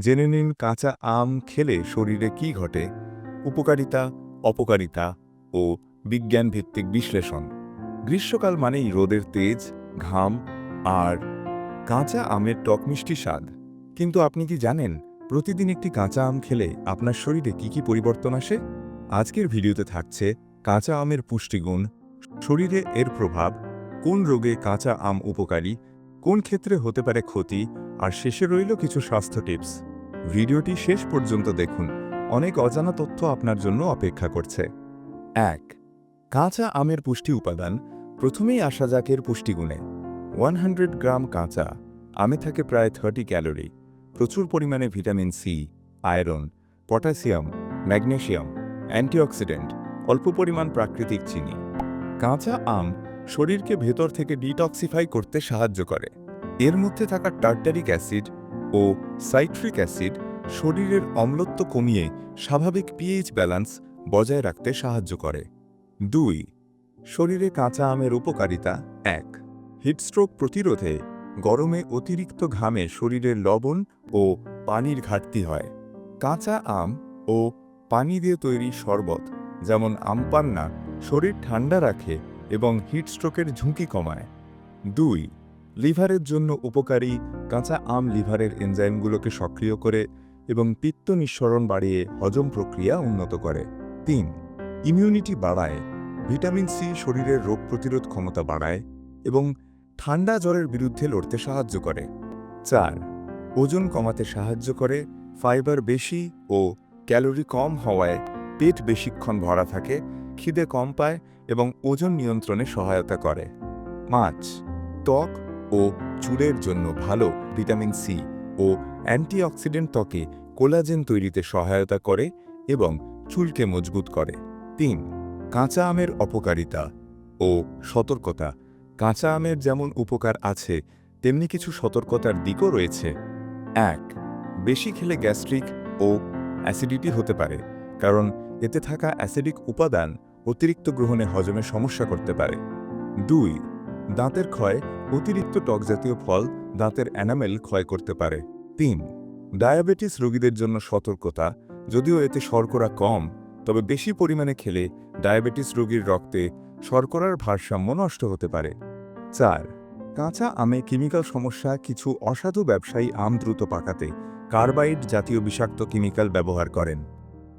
জেনে নিন কাঁচা আম খেলে শরীরে কি ঘটে। উপকারিতা, অপকারিতা ও বিজ্ঞান ভিত্তিক বিশ্লেষণ। গ্রীষ্মকাল মানেই রোদের তেজ, ঘাম আর কাঁচা আমের টক মিষ্টি স্বাদ। কিন্তু আপনি কি জানেন প্রতিদিন একটি কাঁচা আম খেলে আপনার শরীরে কি কি পরিবর্তন আসে? আজকের ভিডিওতে থাকছে কাঁচা আমের পুষ্টিগুণ, শরীরে এর প্রভাব, কোন রোগে কাঁচা আম উপকারী, কোন ক্ষেত্রে হতে পারে ক্ষতি আর শেষে রইল কিছু স্বাস্থ্য টিপস। ভিডিওটি শেষ পর্যন্ত দেখুন। অনেক অজানা তথ্য আপনার জন্য অপেক্ষা করছে। এক, কাঁচা আমের পুষ্টি উপাদান। প্রথমেই আসা যাক এর পুষ্টিগুণে। ওয়ান হান্ড্রেড গ্রাম কাঁচা। আমে থাকে প্রায় থার্টি ক্যালোরি। প্রচুর পরিমাণে vitamin C, iron, potassium, magnesium, antioxidant, অল্প পরিমাণ প্রাকৃতিক চিনি। কাঁচা আম শরীরকে ভেতর থেকে ডিটক্সিফাই করতে সাহায্য করে। এর মধ্যে থাকা টার্টারিক অ্যাসিড ও সাইট্রিক অ্যাসিড শরীরের অম্লত্ব কমিয়ে স্বাভাবিক পিএইচ ব্যালান্স বজায় রাখতে সাহায্য করে। দুই, শরীরে কাঁচা আমের উপকারিতা। এক হিটস্ট্রোক প্রতিরোধে গরমে অতিরিক্ত ঘামে শরীরের লবণ ও পানির ঘাটতি হয়। কাঁচা আম ও পানি দিয়ে তৈরি শরবত, যেমন আমপান্না শরীর ঠান্ডা রাখে এবং হিটস্ট্রোকের ঝুঁকি কমায়। দুই লিভারের জন্য উপকারী কাঁচা আম লিভারের এনজাইমগুলোকে সক্রিয় করে এবং পিত্ত নিঃসরণ বাড়িয়ে হজম প্রক্রিয়া উন্নত করে। তিন ইমিউনিটি বাড়ায় ভিটামিন সি শরীরের রোগ প্রতিরোধ ক্ষমতা বাড়ায় এবং ঠান্ডা জ্বরের বিরুদ্ধে লড়তে সাহায্য করে। চার, ওজন কমাতে সাহায্য করে ফাইবার বেশি ও ক্যালোরি কম হওয়ায় পেট বেশিক্ষণ ভরা থাকে, খিদে কম পায় এবং ওজন নিয়ন্ত্রণে সহায়তা করে। মাছ ত্বক ও চুলের জন্য ভালো ভিটামিন সি ও অ্যান্টিঅক্সিডেন্ট ত্বকে কোলাজেন তৈরিতে সহায়তা করে এবং চুলকে মজবুত করে। তিন, কাঁচা আমের অপকারিতা ও সতর্কতা। কাঁচা আমের যেমন উপকার আছে, তেমনি কিছু সতর্কতার দিকও রয়েছে। এক, বেশি খেলে গ্যাস্ট্রিক ও অ্যাসিডিটি হতে পারে, কারণ এতে থাকা অ্যাসিডিক উপাদান অতিরিক্ত গ্রহণে হজমে সমস্যা করতে পারে। দুই দাঁতের ক্ষয় অতিরিক্ত টকজাতীয় ফল দাঁতের অ্যানামেল ক্ষয় করতে পারে। তিন, ডায়াবেটিস রোগীদের জন্য সতর্কতা। যদিও এতে শর্করা কম, তবে বেশি পরিমাণে খেলে ডায়াবেটিস রোগীর রক্তে শর্করার ভারসাম্য নষ্ট হতে পারে। চার, কাঁচা আমে কেমিক্যাল সমস্যা কিছু অসাধু ব্যবসায়ী আম দ্রুত পাকাতে কার্বাইড জাতীয় বিষাক্ত কেমিক্যাল ব্যবহার করেন।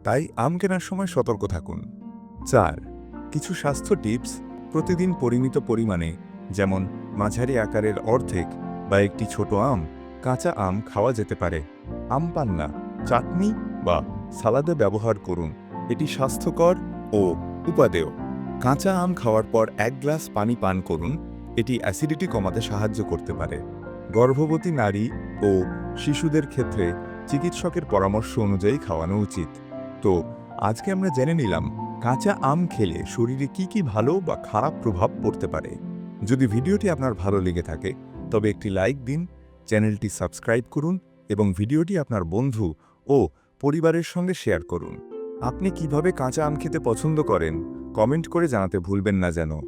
তাই আম কেনার সময় সতর্ক থাকুন। চার, কিছু স্বাস্থ্য টিপস। প্রতিদিন পরিমিত পরিমাণে যেমন মাঝারি আকারের অর্ধেক বা একটি ছোট আম, কাঁচা আম খাওয়া যেতে পারে। আম পান্না চাটনি বা সালাদে ব্যবহার করুন। এটি স্বাস্থ্যকর ও উপাদেয়। কাঁচা আম খাওয়ার পর এক গ্লাস পানি পান করুন, এটি অ্যাসিডিটি কমাতে সাহায্য করতে পারে। গর্ভবতী নারী ও শিশুদের ক্ষেত্রে চিকিৎসকের পরামর্শ অনুযায়ী খাওয়ানো উচিত। তো, আজকে আমরা জেনে নিলাম কাঁচা আম খেলে শরীরে কি কি ভালো বা খারাপ প্রভাব পড়তে পারে। যদি ভিডিওটি আপনার ভালো লেগে থাকে, তবে একটি লাইক দিন, চ্যানেলটি সাবস্ক্রাইব করুন এবং ভিডিওটি আপনার বন্ধু ও পরিবারের সঙ্গে শেয়ার করুন। আপনি কীভাবে কাঁচা আম খেতে পছন্দ করেন, কমেন্ট করে জানাতে ভুলবেন না যেন।